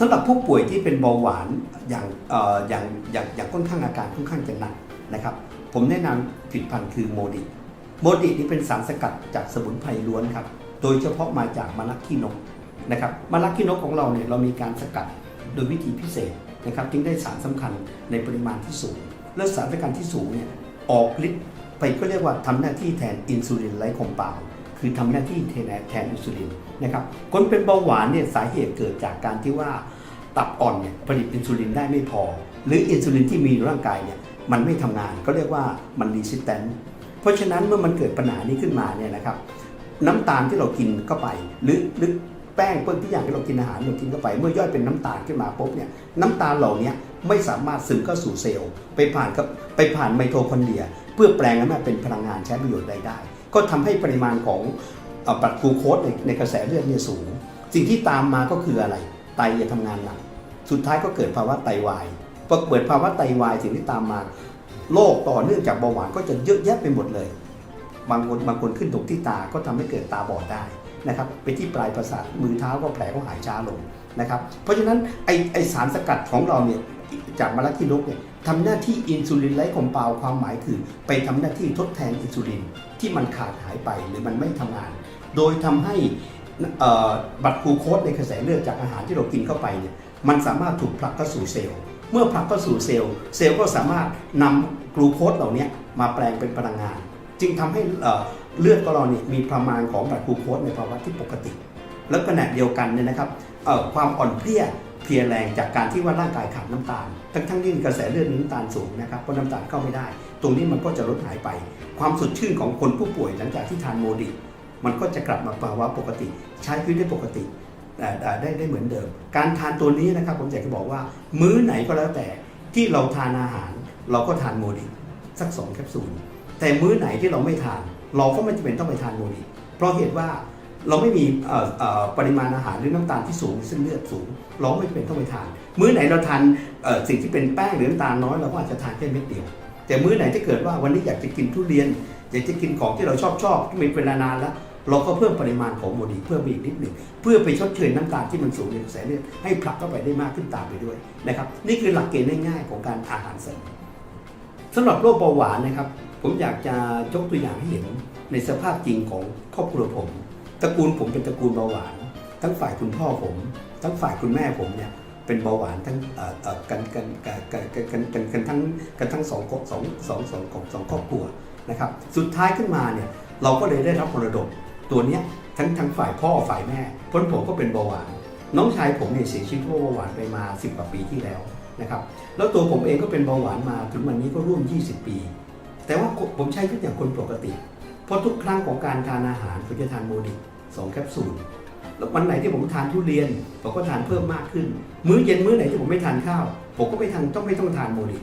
สำหรับผู้ป่วยที่เป็นเบาหวานอย่างออย่างอย่างอย่างค่อนข้างอาการค่อนข้างจะหนักนะครับ ผมแนะนำผลิตภัณฑ์คือโมดิโมดินี่เป็นสารสกัดจากสมุนไพรล้วนครับ โดยเฉพาะมาจากมะลักขี้นกนะครับมะลักขี้นกของเราเนี่ยเรามีการสกัดโดยวิธีพิเศษนะครับจึงได้สารสำคัญในปริมาณที่สูง และสารสกัดที่สูงเนี่ยออกฤทธิ์ไปก็เรียกว่าทำหน้าที่แทนอินซูลินไลคมเปาคือทำหน้าที่แทนแทนอินซูลิน นะครับคนเป็นเบาหวานเนี่ยสาเหตุเกิดจากการที่ว่าตับอ่อนเนี่ยผลิตอินซูลินได้ไม่พอ หรืออินซูลินที่มีในร่างกายเนี่ยมันไม่ทำงานก็เรียกว่ามันรีสิสแตนเพราะฉะนั้นเมื่อมันเกิดปัญหานี้ขึ้นมาเนี่ยนะครับน้ำตาลที่เรากินเข้าไป หรือหรือแป้งเปิ้ลที่อย่างที่เรากินอาหารเรากินเข้าไป เมื่อย่อยเป็นน้ำตาลขึ้นมาปุ๊บเนี่ยน้ำตาลเหล่านี้ไม่สามารถซึมเข้าสู่เซลล์ไปผ่านกับไปผ่านไมโทคอนเดรีย เพื่อแปลงนั้นมาเป็นพลังงานใช้ประโยชน์ได้ได้ ก็ทำให้ปริมาณของ เอ่อบัตรกลูโคสในในกระแสเลือดเนี่ยสูง สิ่งที่ตามมาก็คืออะไร ไตจะทำงานหนัก สุดท้ายก็เกิดภาวะไตวายพอเกิดภาวะไตวายสิ่งที่ตามมาโรคต่อเนื่องจากเบาหวานก็จะเยอะแยะไปหมดเลย บางคนบางคนขึ้นตรงที่ตาก็ทำให้เกิดตาบอดได้ นะครับไปที่ปลายประสาทมือเท้าก็แผลก็หายช้าลงนะครับเพราะฉะนั้นไอไอสารสกัดของเราเนี่ยจากมะระขี้นกเนี่ยทำหน้าที่อินซูลินไลคอมเปาความหมายคือ ไปทำหน้าที่ทดแทนอินซูลินที่มันขาดหายไปหรือมันไม่ทำงาน โดยทำให้บัตรกลูโคสในกระแสเลือดจากอาหารที่เรากินเข้าไปเนี่ยมันสามารถถูกผลักเข้าสู่เซลล์ เมื่อผลักเข้าสู่เซลล์ เซลล์ก็สามารถนำกลูโคสเหล่านี้มาแปลงเป็นพลังงาน จึงทำให้ เลือดของเราเนี่ยมีประมาณของบัตรกลูโคสในภาวะที่ปกติ แล้วขณะเดียวกันเนี่ยนะครับความอ่อนเพลียเพลียแรงจากการที่ว่าร่างกายขาดน้ำตาล ทั้งทั้งที่กระแสเลือดน้ำตาลสูงนะครับเพราะน้ำตาลเข้าไม่ได้ ตรงนี้มันก็จะลดหายไป ความสดชื่นของคนผู้ป่วยหลังจากที่ทานโมดิมันก็จะกลับมาภาวะปกติ ใช้ชีวิตได้ปกติไดได้ได้เหมือนเดิม การทานตัวนี้นะครับผมอยากจะบอกว่า มื้อไหนก็แล้วแต่ที่เราทานอาหาร เราก็ทานโมดิสักสองแคปซูลแต่มื้อไหนที่เราไม่ทาน เราก็ไม่จำเป็นต้องไปทานโมดิเพราะเหตุว่าเราไม่มีปริมาณอาหารหรือน้ำตาลที่สูงเส้นเลือดสูง เราไม่จำเป็นต้องไปทาน มื้อไหนเราทานสิ่งที่เป็นแป้งหรือน้ำตาลน้อยเราก็อาจจะทานแค่เม็ดเดียว แต่มื้อไหนที่เกิดว่าวันนี้อยากจะกินทุเรียน อยากจะกินของที่เราชอบชอบที่มีเวลานานแล้ว เราก็เพิ่มปริมาณของโมดีเพิ่มไปอีกนิดหนึ่งเพื่อไปชดเชยน้ำตาลที่มันสูงในกระแสเลือดให้ผลักเข้าไปได้มากขึ้นตามไปด้วยนะครับนี่คือหลักเกณฑ์ง่ายๆของการอาหารเสริมสำหรับโรคเบาหวานนะครับผมอยากจะยกตัวอย่างให้เห็นในสภาพจริงของครอบครัวผมตระกูลผมเป็นตระกูลเบาหวาน ทั้งฝ่ายคุณพ่อผม ทั้งฝ่ายคุณแม่ผมเนี่ยเป็นเบาหวานทั้งกันกันกันกันกันกันทั้งกันทั้งสองสองสองสองของสองครอบครัวนะครับสุดท้ายขึ้นมาเนี่ยเราก็เลยได้รับมรดกตัวเนี้ยทั้งทั้งฝ่ายพ่อฝ่ายแม่พราะผมก็เป็นเบาหวาน น้องชายผมเนี่ยเสียชีวิตเพราะเบาหวานไปมา 10กว่าปีที่แล้วนะครับแล้วตัวผมเองก็เป็นเบาหวานมาถึงวันนี้ก็ร่วม 20 ปี แต่ว่าผมใช้ชีวิตอย่างคนปกติ เพราะทุกครั้งของการทานอาหารผมจะทานโมดิสองแคปซูลแล้ววันไหนที่ผมทานทุเรียนผมก็ทานเพิ่มมากขึ้น มื้อเย็นมื้อไหนที่ผมไม่ทานข้าว ผมก็ไม่ทานต้องไม่ต้องทานโมดิ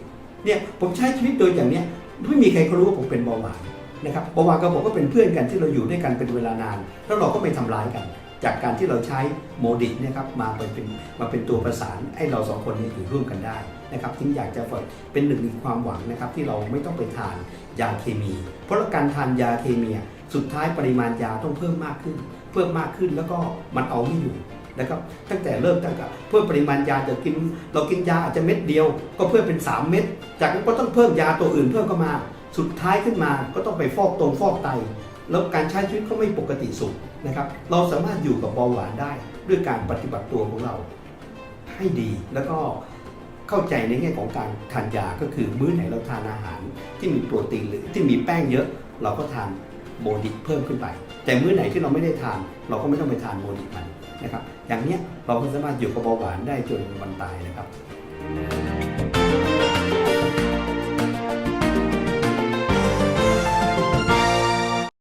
เนี่ยผมใช้ชีวิตโดยอย่างเนี้ยไม่มีใครเขารู้ว่าผมเป็นเบาหวานนะครับเบาหวานกับผมก็เป็นเพื่อนกันที่เราอยู่ด้วยกันเป็นเวลานาน แล้วเราก็ไม่ทำร้ายกัน จากการที่เราใช้โมดิเนะครับมาเป็นเป็นมาเป็นตัวประสานให้เราสองคนนี้อยู่ร่วมกันได้นะครับจึงอยากจะเป็นหนึ่งในความหวังนะครับที่เราไม่ต้องไปทานยาเคมี เพราะการทานยาเคมีสุดท้ายปริมาณยาต้องเพิ่มมากขึ้น เพิ่มมากขึ้นแล้วก็มันเอาไม่อยู่นะครับตั้งแต่เริ่มตั้งแต่เพิ่มปริมาณยาจะกิน เรากินยาอาจจะเม็ดเดียว ก็เพิ่มเป็น 3 เม็ดจากนั้นก็ต้องเพิ่มยาตัวอื่นเพิ่มเข้ามา สุดท้ายขึ้นมาก็ต้องไปฟอกตรงฟอกไต แล้วการใช้ชีวิตก็ไม่ปกติสุขนะครับ เราสามารถอยู่กับเบาหวานได้ด้วยการปฏิบัติตัวของเราให้ดีแล้วก็เข้าใจในแง่ของการทานยาก็คือมื้อไหนเราทานอาหาร ที่มีโปรตีนหรือที่มีแป้งเยอะ เราก็ทานโมดิเพิ่มขึ้นไป แต่มื้อไหนที่เราไม่ได้ทาน เราก็ไม่ต้องไปทานโมดิมันนะครับ อย่างเนี้ยเราก็สามารถอยู่กับเบาหวานได้จนวันตายนะครับ